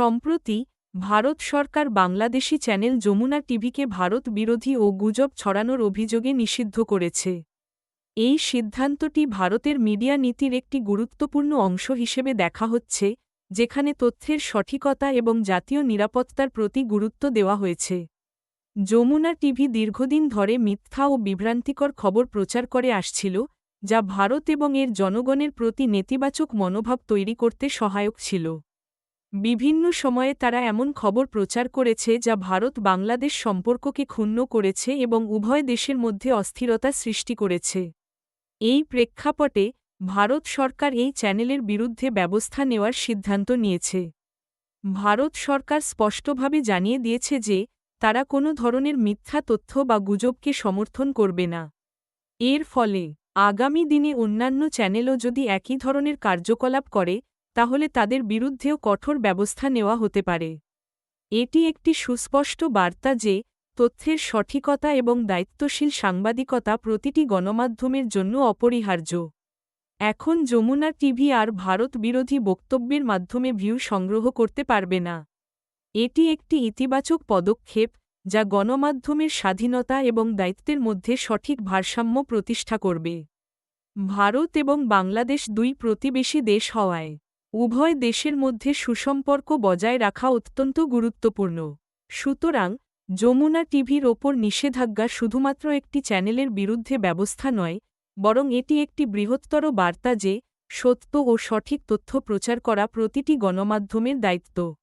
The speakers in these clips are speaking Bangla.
সম্প্রতি, ভারত সরকার বাংলাদেশি চ্যানেল যমুনা টিভিকে ভারত বিরোধী ও গুজব ছড়ানোর অভিযোগে নিষিদ্ধ করেছে। এই সিদ্ধান্তটি ভারতের মিডিয়া নীতির একটি গুরুত্বপূর্ণ অংশ হিসেবে দেখা হচ্ছে, যেখানে তথ্যের সঠিকতা এবং জাতীয় নিরাপত্তার প্রতি গুরুত্ব দেওয়া হয়েছে। যমুনা টিভি দীর্ঘদিন ধরে মিথ্যা ও বিভ্রান্তিকর খবর প্রচার করে আসছিল, যা ভারত এবং এর জনগণের প্রতি নেতিবাচক মনোভাব তৈরি করতে সহায়ক ছিল। বিভিন্ন সময়ে তারা এমন খবর প্রচার করেছে যা ভারত বাংলাদেশ সম্পর্ককে ক্ষুণ্ণ করেছে এবং উভয় দেশের মধ্যে অস্থিরতা সৃষ্টি করেছে। এই প্রেক্ষাপটে ভারত সরকার এই চ্যানেলের বিরুদ্ধে ব্যবস্থা নেওয়ার সিদ্ধান্ত নিয়েছে। ভারত সরকার স্পষ্টভাবে জানিয়ে দিয়েছে যে তারা কোনো ধরনের মিথ্যা তথ্য বা গুজবকে সমর্থন করবে না। এর ফলে আগামী দিনে অন্যান্য চ্যানেলও যদি একই ধরনের কার্যকলাপ করে তাহলে তাদের বিরুদ্ধেও কঠোর ব্যবস্থা নেওয়া হতে পারে। এটি একটি সুস্পষ্ট বার্তা যে, তথ্যের সঠিকতা এবং দায়িত্বশীল সাংবাদিকতা প্রতিটি গণমাধ্যমের জন্য অপরিহার্য। এখন যমুনা টিভি আর ভারত বিরোধী বক্তব্যের মাধ্যমে ভিউ সংগ্রহ করতে পারবে না। এটি একটি ইতিবাচক পদক্ষেপ, যা গণমাধ্যমের স্বাধীনতা এবং দায়িত্বের মধ্যে সঠিক ভারসাম্য প্রতিষ্ঠা করবে। ভারত এবং বাংলাদেশ দুই প্রতিবেশী দেশ হওয়ায় উভয় দেশের মধ্যে সুসম্পর্ক বজায় রাখা অত্যন্ত গুরুত্বপূর্ণ। সুতরাং, যমুনা টিভির ওপর নিষেধাজ্ঞা শুধুমাত্র একটি চ্যানেলের বিরুদ্ধে ব্যবস্থা নয়, বরং এটি একটি বৃহত্তর বার্তা যে, সত্য ও সঠিক তথ্য প্রচার করা প্রতিটি গণমাধ্যমের দায়িত্ব।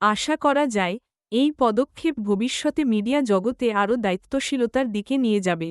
আশা করা যায়, এই পদক্ষেপ ভবিষ্যতে মিডিয়া জগতে আরও দায়িত্বশীলতার দিকে নিয়ে যাবে।